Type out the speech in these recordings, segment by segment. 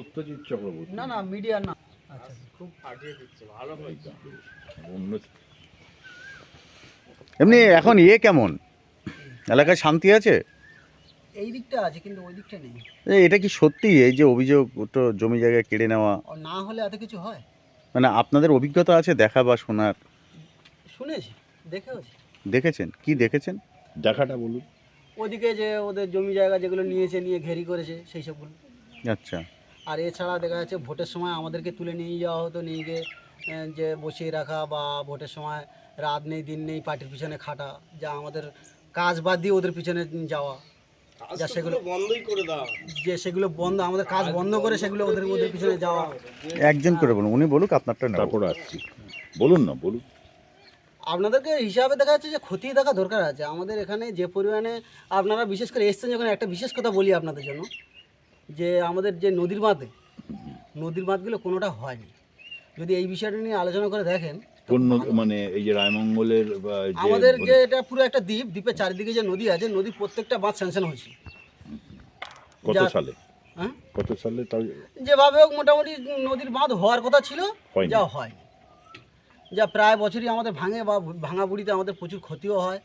সত্যজিৎ চক্রবর্তী। না না মিডিয়া না। আচ্ছা। খুব ফাটিয়ে দিচ্ছে ভালো হয়েছে। অন্য এমনি এখন ইয়ে কেমন? এলাকায় শান্তি আছে? এই দিকটা আছে কিন্তু ওই দিকটা নেই। এটা কি সত্যি এই যে অভিযোগ তো জমি জায়গা কেড়ে নেওয়া? না হলে এত কিছু হয়? মানে আপনাদের অভিজ্ঞতা আছে দেখা বা শোনার? শুনেছি দেখেওছি। দেখেছেন? কি দেখেছেন? দেখাটা বলুন। ওদিকে যে ওদের জমি জায়গা যেগুলো নিয়েছে নিয়ে ঘেরি করেছে সেই সবগুলো। আচ্ছা। আর এছাড়া দেখা যাচ্ছে ভোটের সময় আমাদেরকে তুলে নিয়ে যাওয়া হতো নিয়ে গিয়ে যে বসিয়ে রাখা বা ভোটের সময় রাত নেই দিন নেই পার্টির পিছনে খাটা যা আমাদের কাজ বাদ দিয়ে ওদের পিছনে যাওয়া। যা সেগুলো বন্ধই করে দাও যে সেগুলো বন্ধ আমাদের কাজ বন্ধ করে সেগুলো ওদের ওদের পিছনে যাওয়া। একজন করে বলুন উনি বলুক আপনারটা তারপর আসছি। বলুন না বলুন। আপনাদেরকে হিসাবে দেখা যাচ্ছে যে খতিয়ে দেখা দরকার আছে। আমাদের এখানে যে পরিমাণে আপনারা বিশেষ করে এসছেন যখন একটা বিশেষ কথা বলি আপনাদের জন্য যে আমাদের যে নদীর বাঁধে নদীর বাঁধগুলো কোনোটা হয়নি। যদি এই বিষয়টা নিয়ে আলোচনা করে দেখেন কোন মানে এই যে রায়মঙ্গলের আমাদের যে এটা পুরো একটা দ্বীপ দ্বীপের চারিদিকে যে নদী আছে নদীর প্রত্যেকটা বাঁধ স্যাংশন হয়েছে। কত সালে? হ্যাঁ? কত সালে তাও যেভাবে হোক মোটামুটি নদীর বাঁধ হওয়ার কথা ছিল যা হয় যা প্রায় বছরই আমাদের ভাঙে বা ভাঙা বুড়িতে আমাদের প্রচুর ক্ষতিও হয়।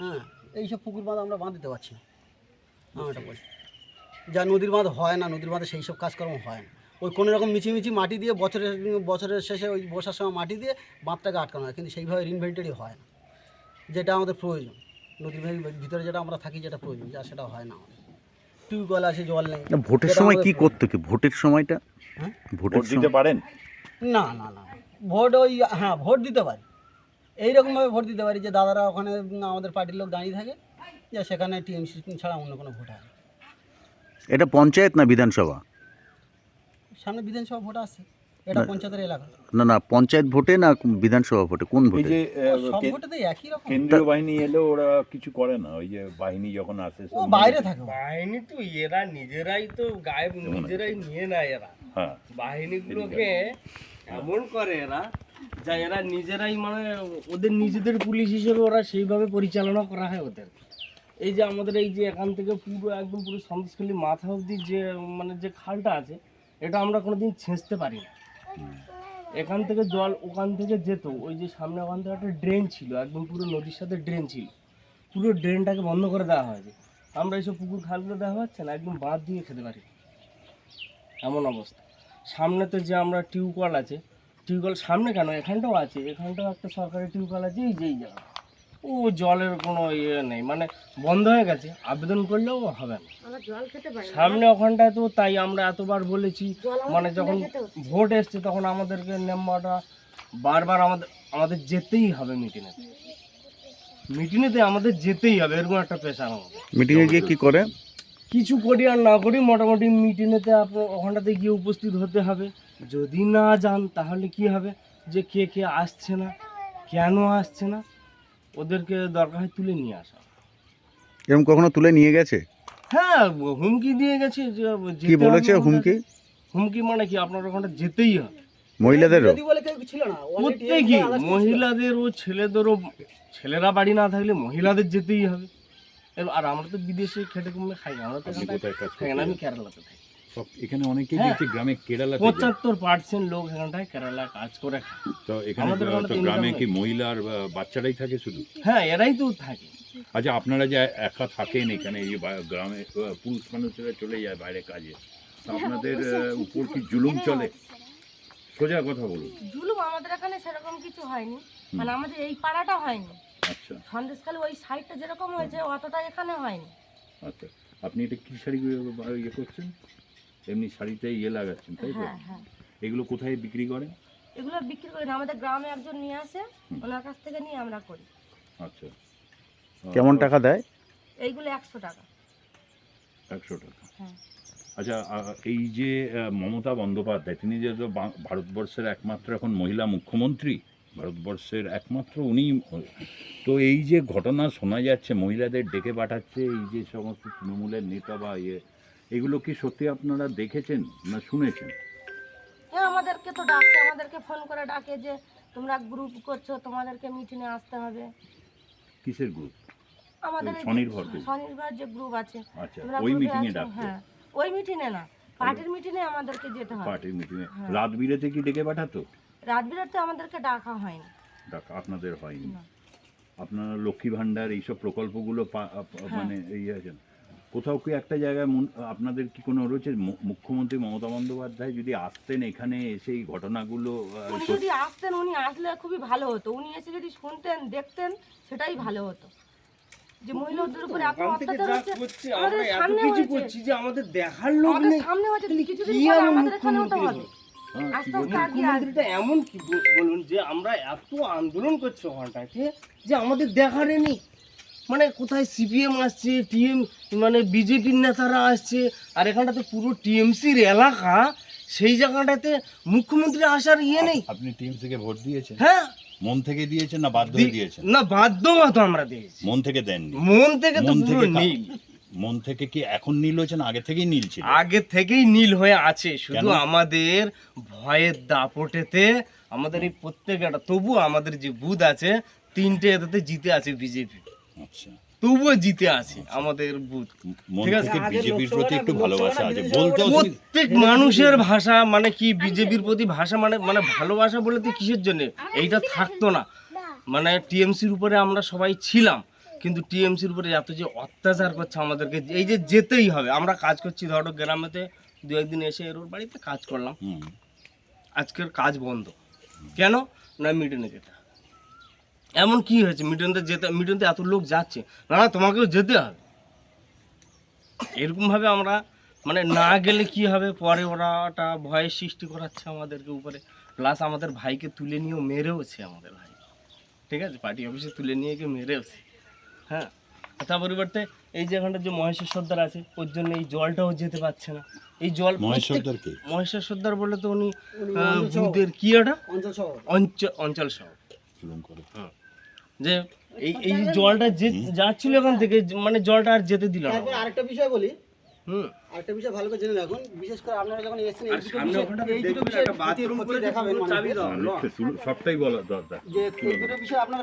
হ্যাঁ এইসব পুকুর বাঁধ আমরা বাঁধ দিতে পারছি না। আমার এটা যা নদীর বাঁধ হয় না নদীর বাঁধে সেই সব কাজকর্ম হয় না। ওই কোনো রকম মিছিমিছি মাটি দিয়ে বছরের বছরের শেষে ওই বসার সময় মাটি দিয়ে বাঁধটাকে আটকানো হয় কিন্তু সেইভাবে ইনভেন্টারি হয় না। যেটা আমাদের প্রয়োজন নদীর ভিতরে যেটা আমরা থাকি যেটা প্রয়োজন যা সেটা হয় না আমাদের। টিউবওয়েল আছে জল নেই। না, ভোটের সময় কি। করতে কি? ভোটের সময়টা? হ্যাঁ? ভোটের ভোট দিতে পারেন? না না না। ভোট ওই হ্যাঁ ভোট দিতে পারি। এইরকমভাবে ভোট দিতে পারি যে দাদারা ওখানে আমাদের পার্টির লোক দাঁড়িয়ে থাকে যে সেখানে টিএমসি ছাড়া অন্য কোনো ভোট হয়। এটা পঞ্চায়েত না বিধানসভা? সামনে বিধানসভা ভোট আসছে এটা পঞ্চায়েতের এলাকা। না না পঞ্চায়েত ভোটে না বিধানসভা ভোটে? কোন ভোটে? যে সব ভোটে তো একই রকম। কেন্দ্রীয় বাহিনী এলে ওরা কিছু করে না ওই যে বাহিনী যখন আসে ও বাইরে থাকে। বাহিনী তো এরা নিজেরাই তো গায়ে নিজেরাই নিয়ে নেয় এরা। হ্যাঁ। বাহিনীগুলোকে এমন করে এরা যা এরা নিজেরাই মানে ওদের নিজেদের পুলিশ হিসেবে ওরা সেইভাবে পরিচালনা করা হয় ওদের। এই যে আমাদের এই যে এখান থেকে পুরো একদম পুরো সন্দেশখালী মাথা অবধি যে মানে যে খালটা আছে, এটা আমরা কোনো দিন ছেঁচতে পারি না। এখান থেকে জল ওখান থেকে যেত, ওই যে সামনে ওখান থেকে একটা ড্রেন ছিল, একদম পুরো নদীর সাথে ড্রেন ছিল। পুরো ড্রেনটাকে বন্ধ করে দেওয়া হয়েছে। আমরা এইসব পুকুর খালগুলো দেওয়া হচ্ছে না, একদম বাঁধ দিয়ে খেতে পারি। এমন অবস্থা। সামনে তো যে আমরা টিউবওয়েল আছে, টিউবওয়েল সামনে কেন? এখানটাও আছে, এখানটাও একটা সরকারি টিউবওয়েল আছে, এই যেই জায়গা ও জলের কোনো ইয়ে নেই। মানে বন্ধ হয়ে গেছে আবেদন করলেও হবে না। সামনে ওখানটায় তো তাই আমরা এতবার বলেছি মানে যখন ভোট এসছে তখন আমাদেরকে নাম্বারটা বারবার আমাদের আমাদের যেতেই হবে মিটিংয়েতে মিটিংয়েতে আমাদের যেতেই হবে এরকম একটা পেশা আমাদের। মিটিংয়ে গিয়ে কি করে? কিছু করি আর না করি মোটামুটি মিটিংয়েতে আপনার ওখানটাতে গিয়ে উপস্থিত হতে হবে। যদি না যান তাহলে কি হবে? যে কে কে আসছে না কেন আসছে না? ওদেরকে দরকার হয় তুলে নিয়ে আসা। এরকম কখনো তুলে নিয়ে গেছে? হ্যাঁ হুমকি দিয়ে গেছে যে কি যেতে বলেছে হবে হুমকি? হুমকি মানে কি? আপনার ওখানে যেতেই হবে। মহিলাদেরও? বিরোধী বলে কেউ ছিল না প্রত্যেকই ছিল। মহিলাদের ও ছেলেদেরও ছেলেরা বাড়ি না থাকলে মহিলাদের যেতেই হবে। এবার- আর আমরা তো বিদেশে খেটে কমে খাই না আমরা তো এখানটায় খাই না আমি কেরালাতে থাকি। সব এখানে অনেকেই হ্যাঁ। দেখছি গ্রামে কেরালা পঁচাত্তর পার্সেন্ট লোক এখানটায় কেরালা কাজ করে তো এখানে তো গ্রামে কি মহিলা আর বাচ্চারাই থাকে শুধু? হ্যাঁ এরাই তো থাকে। আচ্ছা আপনারা যে একা থাকেন এখানে এই যে গ্রামে পুরুষ মানুষেরা চলে যায় বাইরে কাজে আপনাদের উপর কি জুলুম চলে? সোজা কথা বলুন। জুলুম আমাদের এখানে সেরকম কিছু হয়নি। মানে আমাদের এই পাড়াটা হয়নি। আচ্ছা। সন্দেশখালী ওই সাইডটা যেরকম হয়েছে অতটা এখানে হয়নি। আচ্ছা আপনি এটা কি শাড়ি ইয়ে করছেন? এমনি শাড়িতে ইয়ে লাগাচ্ছেন তাই তো? হ্যাঁ হ্যাঁ। এগুলো কোথায় বিক্রি করেন? এগুলো বিক্রি করি না আমাদের গ্রামে একজন নিয়ে আসে ওনার কাছ থেকে নিয়ে আমরা করি। আচ্ছা। কেমন টাকা দেয়? এইগুলো একশো টাকা। একশো টাকা। হ্যাঁ। আচ্ছা এই যে মমতা বন্দ্যোপাধ্যায় তিনি যে ভারতবর্ষের একমাত্র এখন মহিলা মুখ্যমন্ত্রী ভারতবর্ষের একমাত্র উনি তো এই যে ঘটনা শোনা যাচ্ছে মহিলাদের ডেকে পাঠাচ্ছে এই যে সমস্ত তৃণমূলের নেতা বা ইয়ে এগুলো কি সত্যি আপনারা দেখেছেন না শুনেছেন? হ্যাঁ আমাদেরকে তো ডাকে আমাদেরকে ফোন করে ডাকে যে তোমরা গ্রুপ করছ তোমাদেরকে মিটিংয়ে আসতে হবে। কিসের গ্রুপ আমাদের এই স্বনির্ভর group। স্বনির্ভর যে গ্রুপ আছে আচ্ছা তোমরা ওই মিটিংয়ে আছো? হ্যাঁ ওই মিটিংয়ে না পার্টির মিটিংয়ে আমাদেরকে যেতে হয়। পার্টির মিটিংয়ে। রাত বিরেতে কি ডেকে পাঠাতো? রাত বিরাতে আমাদেরকে ডাকা হয়নি। ডাক- আপনাদের হয়নি। না। আপনারা লক্ষ্মী ভাণ্ডার এইসব প্রকল্পগুলো পা- আপ- হ্যাঁ। মানে এই আছেন। কোথাও কি একটা জায়গায় মন- আপনাদের কি কোনো রয়েছে মু- মুখ্যমন্ত্রী মমতা বন্দ্যোপাধ্যায় যদি আসতেন এখানে এসে এই ঘটনাগুলো উনি যদি আসতেন উনি আসলে খুবই ভালো হতো। উনি এসে যদি শুনতেন দেখতেন সেটাই ভালো হতো। যে মহিলাদের উপরে এত অত্যাচার হচ্ছে আমাদের আমরা এত সামনে কিছু করছি যে আমাদের দেখার লোক নেই। সামনে হচ্ছে কিছুদিন কি পরে আমাদের এখানেও তো হবে? হ্যাঁ? মুখ্যমন্ত্রীটা এমন কি বলুন যে আমরা এত আন্দোলন করছি ওখানটাতে যে আমাদের দেখারে নেই। মানে কোথায় সিপিএম আসছে টিএম মানে বিজেপির নেতারা আসছে আর এখানটাতে পুরো টিএমসির এলাকা সেই জায়গাটাতে মুখ্যমন্ত্রী আসার ইয়ে নেই। আপনি টিএমসিকে ভোট দিয়েছেন? হ্যাঁ। মন থেকে দিয়েছেন না বাধ্য হয়ে দিয়েছেন? না বাধ্যগত আমরা দিয়েছি। মন থেকে দেননি। মন থেকে তো পুরো নীল। মন থেকে কি এখন নীল হয়েছে না আগে থেকেই নীল ছিল। আগে থেকেই নীল হয়ে আছে। শুধু আমাদের ভয়ের দাপটেতে আমাদের এই প্রত্যেকটা তবু আমাদের যে বুথ আছে তিনটে এতে জিতে আছে বিজেপি তবুও জিতে আছে আমাদের বুথ। ঠিক আছে, বিজেপির প্রতি একটু ভালোবাসা আছে। বলে- তুমি- প্রত্যেক মানুষের ভাষা মানে কি? বিজেপির প্রতি ভাষা মানে মানে ভালোবাসা বলতে কিসের জন্য? এইটা থাকতো না। মানে টিএমসির উপরে আমরা সবাই ছিলাম কিন্তু টিএমসির উপরে এত যে অত্যাচার করছে আমাদেরকে এই যে যেতেই হবে। আমরা কাজ করছি ধরো গ্রামেতে দু একদিন এসে এর ওর বাড়িতে কাজ করলাম। আজকের কাজ বন্ধ। কেন? না মিটিংয়ে যেতে। এমন কি হয়েছে? মিটিংতে যেতে মিটিংতে এত লোক যাচ্ছে। না না তোমাকেও যেতে হবে। এরকমভাবে আমরা মানে না গেলে কি হবে? পরে ওরাটা ভয়ের সৃষ্টি করাচ্ছে আমাদেরকে উপরে। প্লাস আমাদের ভাইকে তুলে নিয়েও মেরেওছে আমাদের ভাই। ঠিক আছে? পার্টি অফিসে তুলে নিয়ে গিয়ে মেরেওছে। হ্যাঁ? তার পরিবর্তে এই যে এখানটা যে মহেশ্বর সর্দার আছে ওর জন্য এই জলটাও যেতে পারছে না। এই জল মহেশ প্রত্যেক- সর্দার সর্দার বলে তো উনি কি এটা অঞ্চল শহর অঞ্চল অঞ্চল সহ। করো। যে এই এই যে জলটা যে যাচ্ছিল এখান থেকে মানে জলটা আর যেতে দিল না। তারপর আরেকটা বিষয় বলি। হুম। আরেকটা বিষয় ভালো করে জেনে রাখুন। বিশেষ করে আপনারা যখন এসেছেন এই দুটো বিষয় এই দুটো বিষয় একটা বাথরুম করে দেখাবেন চাবি চলুন, সবটাই বলা দরকার। যে এই দুটো বিষয় আপনারা